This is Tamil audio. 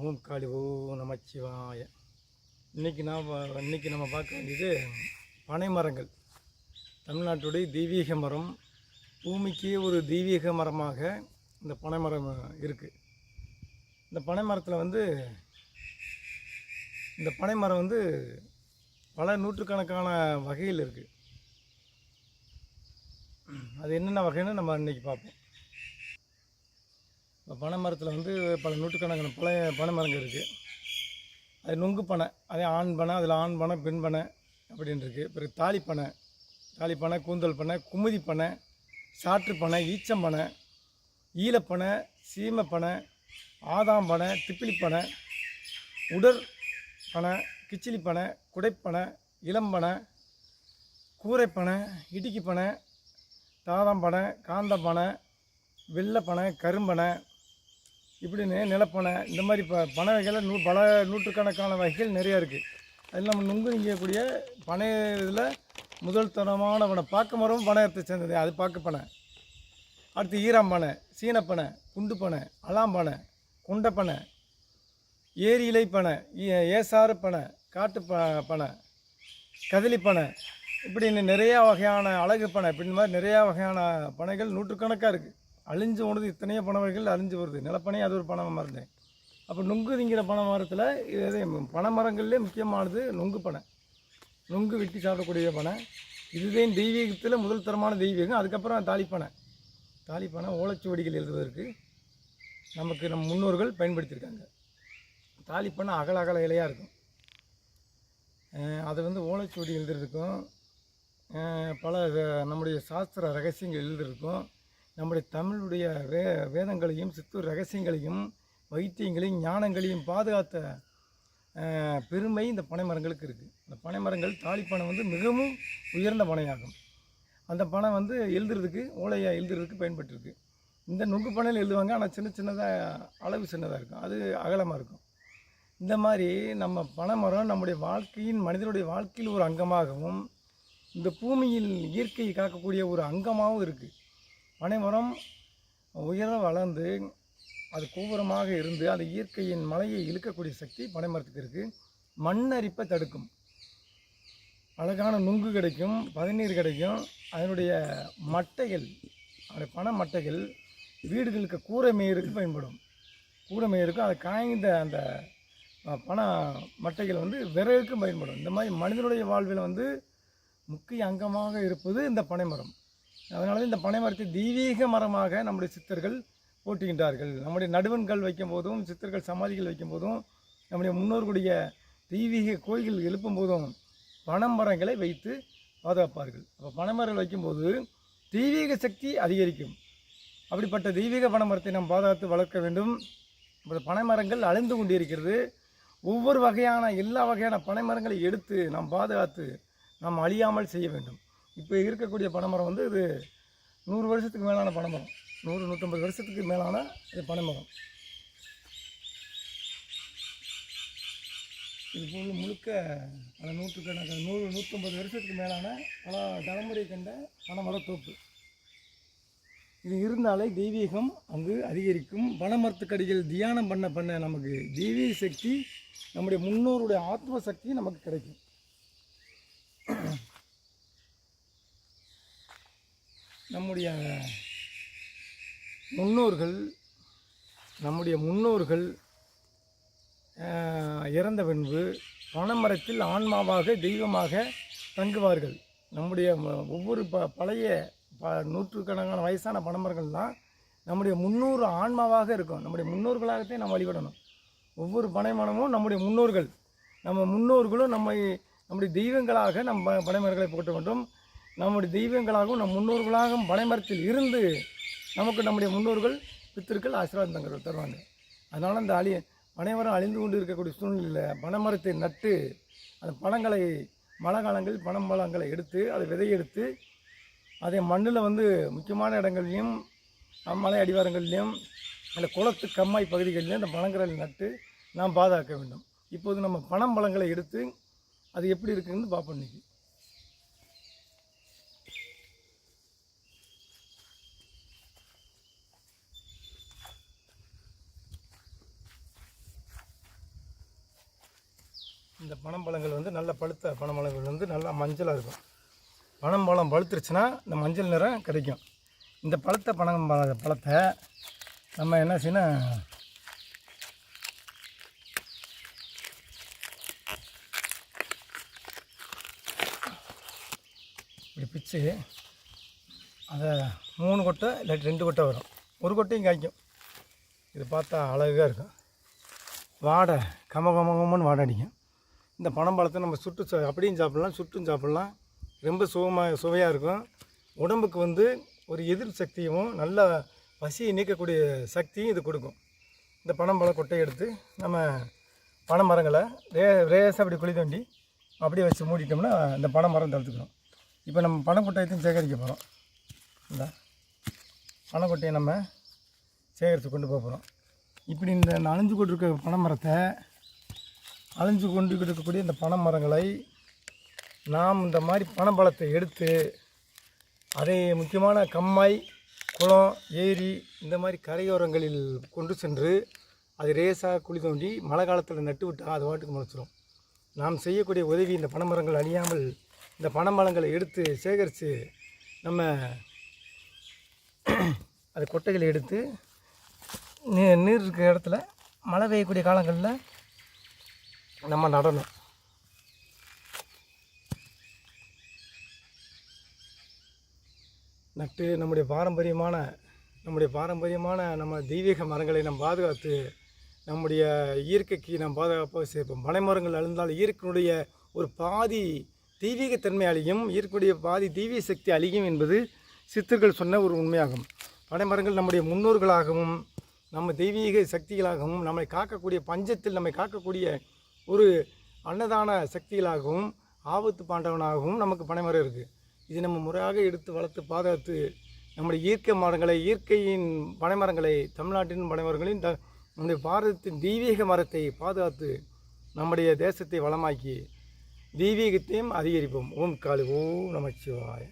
ஓம் காளி ஓ நமச்சிவாய. இன்றைக்கி நாம் இன்றைக்கி நம்ம பார்க்க வேண்டியது பனை மரங்கள். தமிழ்நாட்டுடைய தெய்வீக மரம் பூமிக்கே ஒரு தெய்வீக மரமாக இந்த பனை மரம் இருக்குது இந்த பனை மரத்தில் வந்து இந்த பனை மரம் வந்து பல நூற்றுக்கணக்கான வகையில் இருக்குது அது என்னென்ன வகைன்னு நம்ம இன்றைக்கி பார்ப்போம். இப்போ பனை மரத்தில் வந்து பல நூற்றுக்கணக்கான பழைய பனை மரங்கள் இருக்குது அது நுங்கு பனை அதே ஆண் பனை அதில் ஆண் பனை பெண் பனை அப்படின்னு இருக்குது பிறகு தாலி பனை தாலி பனை கூந்தல் பனை குமுதி பனை சாற்று பனை ஈச்சம் ஈலப்பனை சீமை ஆதாம் பனை திப்பிலி பனை உடற் பனை கிச்சிலி பனை குடைப்பனை இளம்பனை கூரைப்பனை இடுக்கிப்பனை பனை தாதாம் பனை காந்த பனை கரும்பனை இப்படின்னு நிலப்பனை இந்த மாதிரி ப பனை வகையில் நூ பல நூற்றுக்கணக்கான வகைகள் நிறையா இருக்குது அதில் நம்ம நுங்கு நீங்கக்கூடிய பனை இதில் முதல் தரமான பனை பார்க்க மரம் பனையத்தை சேர்ந்தது. அது பார்க்க பனை. அடுத்து ஈராம்பனை சீனப்பனை குண்டு பனை அலாம்பனை குண்டப்பனை ஏரி இலை பனை ஏ- ஏசாறு பனை காட்டு ப பனை கதலி பனை இப்படின்னு நிறையா வகையான அழகு பனை இப்படின்னு மாதிரி நிறையா வகையான பனைகள் நூற்றுக்கணக்காக இருக்குது அழிஞ்சு போனது இத்தனையோ பனை வகைகள் அழிஞ்சு வருது. நிலப்பனை அது ஒரு பனை மரம் அப்போ நுங்கு திங்கிற பனை மரத்தில் இது பனை மரங்கள்லேயே முக்கியமானது நுங்கு பனை நுங்கு வெட்டி சாப்பிடக்கூடிய பனை இதுதான் தெய்வீகத்தில் முதல் தரமான தெய்வீகம். அதுக்கப்புறம் தாலிப்பனை தாலிப்பனை ஓலைச்சுவடிகள் எழுதுவதற்கு நமக்கு நம் முன்னோர்கள் பயன்படுத்தியிருக்காங்க. தாலிப்பனை அகல அகல இலையாக இருக்கும். அது வந்து ஓலைச்சுவடி எழுதுறதுக்கும் பல நம்முடைய சாஸ்திர ரகசியங்கள் எழுதுருக்கும் நம்முடைய தமிழுடைய வே வேதங்களையும் சித்தூர் ரகசியங்களையும் வைத்தியங்களையும் ஞானங்களையும் பாதுகாத்த பெருமை இந்த பனை மரங்களுக்கு இருக்குது இந்த பனைமரங்கள் தாலிப்பனை வந்து மிகவும் உயர்ந்த பனையாகும். அந்த பனை வந்து எழுதுறதுக்கு ஓலையை எழுதுறதுக்கு பயன்பட்டுருக்கு. இந்த நுங்கு பனையில் எழுதுவாங்க ஆனால் சின்ன சின்னதாக அளவு சின்னதாக இருக்கும். அது அகலமாக இருக்கும். இந்த மாதிரி நம்ம பனைமரம் நம்முடைய வாழ்க்கையின் மனிதனுடைய வாழ்க்கையில் ஒரு அங்கமாகவும் இந்த பூமியில் இயற்கையை காக்கக்கூடிய ஒரு அங்கமாகவும் இருக்குது பனைமரம் உயர வளர்ந்து அது கோபுரமாக இருந்து அந்த இயற்கையின் மலையை இழுக்கக்கூடிய சக்தி பனைமரத்துக்கு இருக்குது மண்ணரிப்பை தடுக்கும். அழகான நுங்கு கிடைக்கும் பதநீர் கிடைக்கும். அதனுடைய மட்டைகள் அந்த பனை மட்டைகள் வீடுகளுக்கு கூரை மேயருக்கு பயன்படும். கூரை மேயருக்கும் அதை காய்ந்த அந்த பண மட்டைகள் வந்து விறகுக்கும் பயன்படும். இந்த மாதிரி மனிதனுடைய வாழ்வில் வந்து முக்கிய அங்கமாக இருப்பது இந்த பனைமரம். அதனால இந்த பனைமரத்தை தெய்வீக மரமாக நம்முடைய சித்தர்கள் போட்டுகின்றார்கள் நம்முடைய நடுவன்கள் வைக்கும் போதும் சித்தர்கள் சமாதிகள் வைக்கும் போதும் நம்முடைய முன்னோர்களுடைய தெய்வீக கோயில்கள் எழுப்பும் போதும் பனைமரங்களை வைத்து பாதுகாப்பார்கள். அப்போ பனைமரங்கள் வைக்கும்போது தெய்வீக சக்தி அதிகரிக்கும். அப்படிப்பட்ட தெய்வீக பனைமரத்தை நாம் பாதுகாத்து வளர்க்க வேண்டும். இப்போ பனைமரங்கள் அழிந்து கொண்டிருக்கிறது. ஒவ்வொரு வகையான எல்லா வகையான பனைமரங்களை எடுத்து நாம் பாதுகாத்து நாம் அழியாமல் செய்ய வேண்டும். இப்போ இருக்கக்கூடிய பனைமரம் வந்து இது நூறு வருஷத்துக்கு மேலான பனைமரம். நூறு நூற்றம்பது வருஷத்துக்கு மேலான இது பனைமரம். இது போல் முழுக்க பல நூற்றுக்கணக்கான நூறு நூற்றம்பது வருஷத்துக்கு மேலான பல தலைமுறை கண்ட பனைமர தோப்பு. இது இருந்தாலே தெய்வீகம் அங்கு அதிகரிக்கும். பனைமரத்துக்கடிகள் தியானம் பண்ண பண்ண நமக்கு தெய்வீக சக்தி நம்முடைய முன்னோருடைய ஆத்ம சக்தி நமக்கு கிடைக்கும். நம்முடைய முன்னோர்கள் நம்முடைய முன்னோர்கள் இறந்த பின்பு பனைமரத்தில் ஆன்மாவாக தெய்வமாக தங்குவார்கள். நம்முடைய ஒவ்வொரு ப பழைய ப நூற்றுக்கணக்கான வயசான பனைமரங்கள்லாம் நம்முடைய முன்னூறு ஆன்மாவாக இருக்கும். நம்முடைய முன்னோர்களாகத்தான் நம்ம வழிபடணும். ஒவ்வொரு பனைமரமும் நம்முடைய முன்னோர்கள். நம்ம முன்னோர்களும் நம்மை நம்முடைய தெய்வங்களாக நம்ம பனைமரங்களை போட்ட வேண்டும். நம்முடைய தெய்வங்களாகவும் நம் முன்னோர்களாகவும் பனைமரத்தில் இருந்து நமக்கு நம்முடைய முன்னோர்கள் பித்திருக்கள் ஆசீர்வாதம் தங்க தருவாங்க. அதனால் அந்த அழி பனைமரம் அழிந்து கொண்டு இருக்கக்கூடிய சூழ்நிலையில் பனைமரத்தை நட்டு அந்த பழங்களை மழை காலங்களில் பனம்பழங்களை எடுத்து அதை விதையெடுத்து அதை மண்ணில் வந்து முக்கியமான இடங்கள்லையும் மலை அடிவாரங்கள்லையும் அந்த குளத்து கம்மாய் பகுதிகளிலையும் அந்த பழங்களை நட்டு நாம் பாதுகாக்க வேண்டும். இப்போது நம்ம பனம்பழங்களை எடுத்து அது எப்படி இருக்குதுன்னு பார்ப்போம் இன்றைக்கி இந்த பனம்பழங்கள் வந்து நல்ல பழுத்த பனம்பழங்கள் வந்து நல்லா மஞ்சளாக இருக்கும். பனம்பழம் பழுத்துருச்சுன்னா இந்த மஞ்சள் நிறம் கிடைக்கும். இந்த பழுத்த பனம் பழத்தை நம்ம என்ன செய்யணும்? இப்படி பிச்சு அதை மூணு கொட்டை இல்லாட்டி ரெண்டு கொட்டை வரும். ஒரு கொட்டையும் காய்க்கும். இது பார்த்தா அழகாக இருக்கும். வாடை கம கம கமன்னு வாடை அடிக்கும். இந்த பனம்பழத்தை நம்ம சுட்டு சா அப்படியும் சாப்பிட்லாம் சுட்டும் சாப்பிட்லாம். ரொம்ப சுகமாக சுவையாக இருக்கும். உடம்புக்கு வந்து ஒரு எதிர் சக்தியும் நல்ல பசியை நீக்கக்கூடிய சக்தியும் இது கொடுக்கும். இந்த பனம்பழ கொட்டையை எடுத்து நம்ம பனைமரங்களை ரே ரேசாக அப்படி குழி தோண்டி அப்படியே வச்சு மூடிட்டோம்னா இந்த பனைமரம் தடுத்துக்கிறோம் இப்போ நம்ம பனக்கொட்டையத்தையும் சேகரிக்க போகிறோம் இந்த. பனக்கொட்டையை நம்ம சேகரித்து கொண்டு போக போகிறோம் இப்படி இந்த நனைஞ்சு கொண்டிருக்க பனை பனைமரத்தை அழிஞ்சு கொண்டு இருக்கக்கூடிய இந்த பனை மரங்களை நாம் இந்த மாதிரி பனம்பழத்தை எடுத்து அதை முக்கியமான கம்மாய் குளம் ஏரி இந்த மாதிரி கரையோரங்களில் கொண்டு சென்று அது ரேசாக குழி தோண்டி மழை காலத்தில் நட்டு விட்டால் அது வாட்டுக்கு முளைச்சிரும். நாம் செய்யக்கூடிய உதவி இந்த பனைமரங்கள் அழியாமல் இந்த பனைமரங்களை எடுத்து சேகரித்து நம்ம அது கொட்டைகளை எடுத்து நீர் இருக்கிற இடத்துல மழை பெய்யக்கூடிய காலங்களில் நம்ம நடணும். நட்டு நம்முடைய பாரம்பரியமான நம்முடைய பாரம்பரியமான நம்ம தெய்வீக மரங்களை நாம் பாதுகாத்து நம்முடைய இயற்கைக்கு நாம் பாதுகாப்பாக சேர்ப்போம். மலைமரங்கள் அழிந்தால் இயற்கையினுடைய ஒரு பாதி தெய்வீகத்தன்மை அழியும் இயற்கையுடைய பாதி தெய்வீக சக்தி அழியும் என்பது சித்தர்கள் சொன்ன ஒரு உண்மையாகும். பனைமரங்கள் நம்முடைய முன்னோர்களாகவும் நம்ம தெய்வீக சக்திகளாகவும் நம்மை காக்கக்கூடிய பஞ்சத்தில் நம்மை காக்கக்கூடிய ஒரு அன்னதான சக்திகளாகவும் ஆபத்து பாண்டவனாகவும் நமக்கு பனைமரம் இருக்குது இது நம்ம முறையாக எடுத்து வளர்த்து பாதுகாத்து நம்முடைய இயற்கை மரங்களை இயற்கையின் பனைமரங்களை தமிழ்நாட்டின் பனைமரங்களின் த நம்முடைய பாரதத்தின் தெய்வீக மரத்தை பாதுகாத்து நம்முடைய தேசத்தை வளமாக்கி தெய்வீகத்தையும் அதிகரிப்போம். ஓம் காலு ஓம் நமச்சிவாய